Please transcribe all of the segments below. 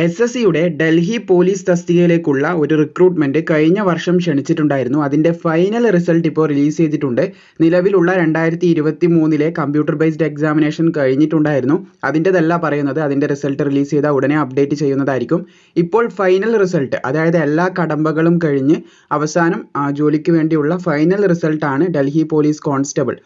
S S സിയുടെ Delhi police തസ്തികയിലേക്കുള്ള ഒരു recruitment കഴിഞ്ഞ വർഷം ക്ഷണിച്ചിട്ടുണ്ടായിരുന്നു. അതിന്റെ ഫൈനൽ റിസൾട്ട് ഇപ്പോൾ റിലീസ് ചെയ്തിട്ടുണ്ട്. നിലവിലുള്ള രണ്ടായിരത്തി ഇരുപത്തി മൂന്നിലെ കമ്പ്യൂട്ടർ ബേസ്ഡ് എക്സാമിനേഷൻ കഴിഞ്ഞിട്ടുണ്ടായിരുന്നു. അതിന്റെതല്ല പറയുന്നത് അതിന്റെ റിസൾട്ട് റിലീസ് ചെയ്താൽ ഉടനെ അപ്ഡേറ്റ് ചെയ്യുന്നതായിരിക്കും. ഇപ്പോൾ ഫൈനൽ റിസൾട്ട് അതായത് എല്ലാ കടമ്പകളും കഴിഞ്ഞ് അവസാനം ജോലിക്ക് വേണ്ടിയുള്ള ഫൈനൽ റിസൾട്ടാണ് Delhi police constable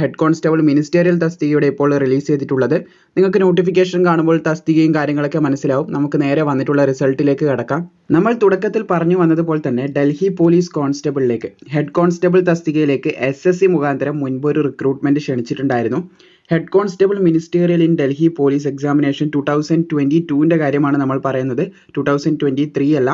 head constable ministerial തസ്തികയുടെ ഇപ്പോൾ റിലീസ് ചെയ്തിട്ടുള്ളത്. നിങ്ങൾക്ക് നോട്ടിഫിക്കേഷൻ കാണുമ്പോൾ തസ്തികയും കാര്യങ്ങളൊക്കെ മനസ്സിലാവും. നമുക്ക് നേരെ വന്നിട്ടുള്ള റിസൾട്ടിലേക്ക് കടക്കാം. നമ്മൾ തുടക്കത്തിൽ പറഞ്ഞു വന്നതുപോലെ തന്നെ ഡൽഹി പോലീസ് കോൺസ്റ്റബിളിലേക്ക് ഹെഡ് കോൺസ്റ്റബിൾ തസ്തികയിലേക്ക് എസ് എസ് സി മുഖാന്തരം മുൻപ് ഒരു recruitment ക്ഷണിച്ചിട്ടുണ്ടായിരുന്നു. Head constable ministerial in Delhi police examination two thousand twenty ടുവിന്റെ കാര്യമാണ് നമ്മൾ പറയുന്നത്. ടു തൗസൻഡ് ട്വന്റി ത്രീ അല്ല.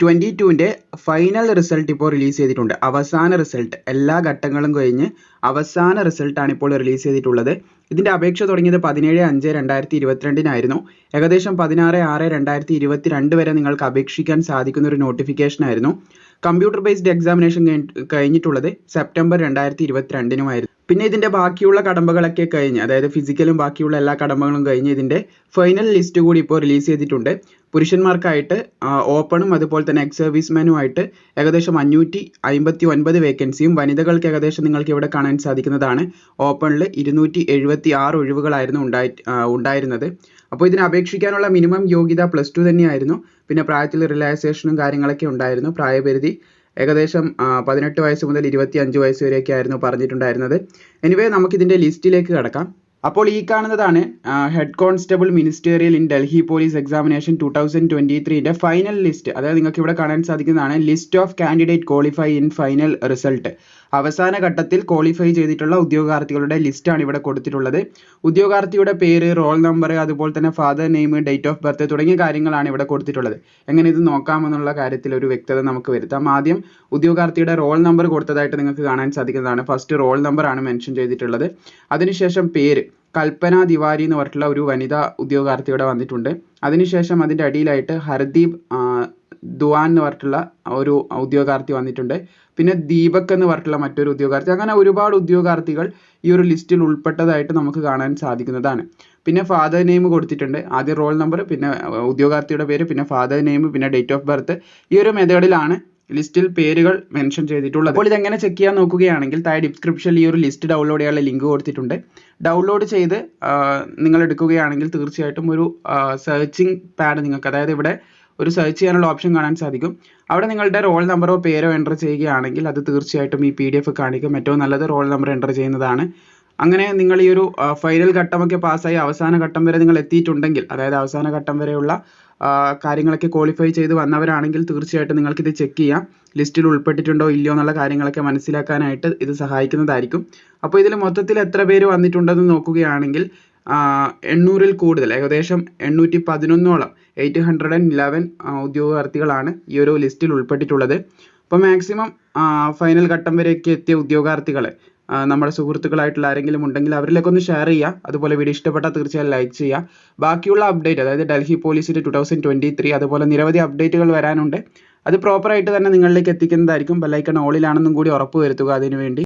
ട്വന്റി ടുവിന്റെ ഫൈനൽ റിസൾട്ട് ഇപ്പോൾ റിലീസ് ചെയ്തിട്ടുണ്ട്. അവസാന റിസൾട്ട് എല്ലാ ഘട്ടങ്ങളും കഴിഞ്ഞ് അവസാന റിസൾട്ടാണ് ഇപ്പോൾ റിലീസ് ചെയ്തിട്ടുള്ളത്. ഇതിന്റെ അപേക്ഷ തുടങ്ങിയത് പതിനേഴ് അഞ്ച് രണ്ടായിരത്തി ഇരുപത്തിരണ്ടിനായിരുന്നു ഏകദേശം പതിനാറ് ആറ് രണ്ടായിരത്തി ഇരുപത്തി രണ്ട് വരെ നിങ്ങൾക്ക് അപേക്ഷിക്കാൻ സാധിക്കുന്ന ഒരു നോട്ടിഫിക്കേഷൻ ആയിരുന്നു. കമ്പ്യൂട്ടർ ബേസ്ഡ് എക്സാമിനേഷൻ കഴിഞ്ഞിട്ടുള്ളത് സെപ്റ്റംബർ രണ്ടായിരത്തി ഇരുപത്തിരണ്ടിനുമായിരുന്നു പിന്നെ ഇതിന്റെ ബാക്കിയുള്ള കടമ്പകളൊക്കെ കഴിഞ്ഞ് അതായത് ഫിസിക്കലും ബാക്കിയുള്ള എല്ലാ കടമ്പകളും കഴിഞ്ഞ് ഇതിന്റെ ഫൈനൽ ലിസ്റ്റ് കൂടി ഇപ്പോൾ റിലീസ് ചെയ്തിട്ടുണ്ട്. പുരുഷന്മാർക്കായിട്ട് ഓപ്പണും അതുപോലെ തന്നെ എക്സ് സർവീസ്മാനുമായിട്ട് ഏകദേശം അഞ്ഞൂറ്റി അമ്പത്തി ഒൻപത് വേക്കൻസിയും വനിതകൾക്ക് ഏകദേശം നിങ്ങൾക്ക് ഇവിടെ കാണാൻ സാധിക്കുന്നതാണ്. ഓപ്പണിൽ ഇരുന്നൂറ്റി എഴുപത്തി ആറ് ഒഴിവുകളായിരുന്നു ഉണ്ടായി ഉണ്ടായിരുന്നത്. അപ്പോൾ ഇതിന് അപേക്ഷിക്കാനുള്ള മിനിമം യോഗ്യത പ്ലസ് ടു തന്നെയായിരുന്നു. പിന്നെ പ്രായത്തിൽ റിലാക്സേഷനും കാര്യങ്ങളൊക്കെ ഉണ്ടായിരുന്നു. പ്രായപരിധി ഏകദേശം പതിനെട്ട് വയസ്സ് മുതൽ ഇരുപത്തി അഞ്ച് വയസ്സ് വരെയൊക്കെ ആയിരുന്നു പറഞ്ഞിട്ടുണ്ടായിരുന്നത്. എനിവേ നമുക്കിതിന്റെ ലിസ്റ്റിലേക്ക് കടക്കാം. അപ്പോൾ ഈ കാണുന്നതാണ് head constable ministerial in Delhi police examination two thousand twenty ത്രീന്റെ final list. അതായത് നിങ്ങൾക്ക് ഇവിടെ കാണാൻ സാധിക്കുന്നതാണ് list of candidate qualify in final result. അവസാന ഘട്ടത്തിൽ ക്വാളിഫൈ ചെയ്തിട്ടുള്ള ഉദ്യോഗാർത്ഥികളുടെ ലിസ്റ്റാണ് ഇവിടെ കൊടുത്തിട്ടുള്ളത്. ഉദ്യോഗാർത്ഥിയുടെ പേര് റോൾ നമ്പർ അതുപോലെ തന്നെ father name date of birth തുടങ്ങിയ കാര്യങ്ങളാണ് ഇവിടെ കൊടുത്തിട്ടുള്ളത്. എങ്ങനെ ഇത് നോക്കാമെന്നുള്ള കാര്യത്തിൽ ഒരു വ്യക്തത നമുക്ക് വരുത്താം. ആദ്യം ഉദ്യോഗാർത്ഥിയുടെ റോൾ നമ്പർ കൊടുത്തതായിട്ട് നിങ്ങൾക്ക് കാണാൻ സാധിക്കുന്നതാണ്. ഫസ്റ്റ് റോൾ നമ്പർ ആണ് മെൻഷൻ ചെയ്തിട്ടുള്ളത്. അതിനുശേഷം പേര് കൽപ്പന തിവാരി എന്ന് പറഞ്ഞിട്ടുള്ള ഒരു വനിതാ ഉദ്യോഗാർത്ഥി ഇവിടെ വന്നിട്ടുണ്ട്. അതിനുശേഷം അതിന്റെ അടിയിലായിട്ട് ഹർദീപ് ദുവാൻ എന്ന് പറഞ്ഞിട്ടുള്ള ഒരു ഉദ്യോഗാർത്ഥി വന്നിട്ടുണ്ട്. പിന്നെ ദീപക് എന്ന് പറഞ്ഞിട്ടുള്ള മറ്റൊരു ഉദ്യോഗാർത്ഥി അങ്ങനെ ഒരുപാട് ഉദ്യോഗാർത്ഥികൾ ഈ ഒരു ലിസ്റ്റിൽ ഉൾപ്പെട്ടതായിട്ട് നമുക്ക് കാണാൻ സാധിക്കുന്നതാണ്. പിന്നെ ഫാദർ നെയിം കൊടുത്തിട്ടുണ്ട്. ആദ്യം റോൾ നമ്പർ പിന്നെ ഉദ്യോഗാർത്ഥിയുടെ പേര് പിന്നെ ഫാദർ നെയിം പിന്നെ ഡേറ്റ് ഓഫ് ബർത്ത് ഈ ഒരു മെത്തേഡിലാണ് ലിസ്റ്റിൽ പേരുകൾ മെൻഷൻ ചെയ്തിട്ടുള്ളത്. അപ്പോൾ ഇതെങ്ങനെ ചെക്ക് ചെയ്യാൻ നോക്കുകയാണെങ്കിൽ താഴെ ഡിസ്ക്രിപ്ഷനിൽ ഈ ഒരു ലിസ്റ്റ് ഡൗൺലോഡ് ചെയ്യാനുള്ള ലിങ്ക് കൊടുത്തിട്ടുണ്ട്. ഡൗൺലോഡ് ചെയ്ത് നിങ്ങൾ എടുക്കുകയാണെങ്കിൽ തീർച്ചയായിട്ടും ഒരു സെർച്ചിങ് പാഡ് നിങ്ങൾക്ക് അതായത് ഇവിടെ ഒരു സെർച്ച് ചെയ്യാനുള്ള ഓപ്ഷൻ കാണാൻ സാധിക്കും. അവിടെ നിങ്ങളുടെ റോൾ നമ്പറോ പേരോ എന്റർ ചെയ്യുകയാണെങ്കിൽ അത് തീർച്ചയായിട്ടും ഈ പി ഡി എഫ് കാണിക്കും. ഏറ്റവും നല്ലത് റോൾ നമ്പർ എന്റർ ചെയ്യുന്നതാണ്. അങ്ങനെ നിങ്ങൾ ഈ ഒരു ഫൈനൽ ഘട്ടമൊക്കെ പാസ്സായി അവസാന ഘട്ടം വരെ നിങ്ങൾ എത്തിയിട്ടുണ്ടെങ്കിൽ അതായത് അവസാന ഘട്ടം വരെയുള്ള കാര്യങ്ങളൊക്കെ ക്വാളിഫൈ ചെയ്ത് വന്നവരാണെങ്കിൽ തീർച്ചയായിട്ടും നിങ്ങൾക്ക് ഇത് ചെക്ക് ചെയ്യാം. ലിസ്റ്റിൽ ഉൾപ്പെട്ടിട്ടുണ്ടോ ഇല്ലയോ എന്നുള്ള കാര്യങ്ങളൊക്കെ മനസ്സിലാക്കാനായിട്ട് ഇത് സഹായിക്കുന്നതായിരിക്കും. അപ്പോൾ ഇതിൽ മൊത്തത്തിൽ എത്ര പേര് വന്നിട്ടുണ്ടെന്ന് നോക്കുകയാണെങ്കിൽ എണ്ണൂറിൽ കൂടുതൽ ഏകദേശം എണ്ണൂറ്റി പതിനൊന്നോളം എയ്റ്റ് ഹൺഡ്രഡ് ആൻഡ് ഇലവൻ ഉദ്യോഗാർത്ഥികളാണ് ഈ ഒരു ലിസ്റ്റിൽ ഉൾപ്പെട്ടിട്ടുള്ളത്. അപ്പോൾ മാക്സിമം ഫൈനൽ ഘട്ടം വരെയൊക്കെ എത്തിയ ഉദ്യോഗാർത്ഥികളെ നമ്മുടെ സുഹൃത്തുക്കളായിട്ടുള്ള ആരെങ്കിലും ഉണ്ടെങ്കിൽ അവരിലേക്ക് ഒന്ന് ഷെയർ ചെയ്യുക. അതുപോലെ വീഡിയോ ഇഷ്ടപ്പെട്ടാൽ തീർച്ചയായും ലൈക്ക് ചെയ്യുക. ബാക്കിയുള്ള അപ്ഡേറ്റ് അതായത് ഡൽഹി പോലീസിന്റെ ടു തൗസൻഡ് ട്വന്റി ത്രീ അതുപോലെ നിരവധി അപ്ഡേറ്റുകൾ വരാനുണ്ട്. അത് പ്രോപ്പറായിട്ട് തന്നെ നിങ്ങളിലേക്ക് എത്തിക്കുന്നതായിരിക്കും. ബെല്ലൈക്കൺ ഓളിലാണെന്നും കൂടി ഉറപ്പ് വരുത്തുക അതിനുവേണ്ടി.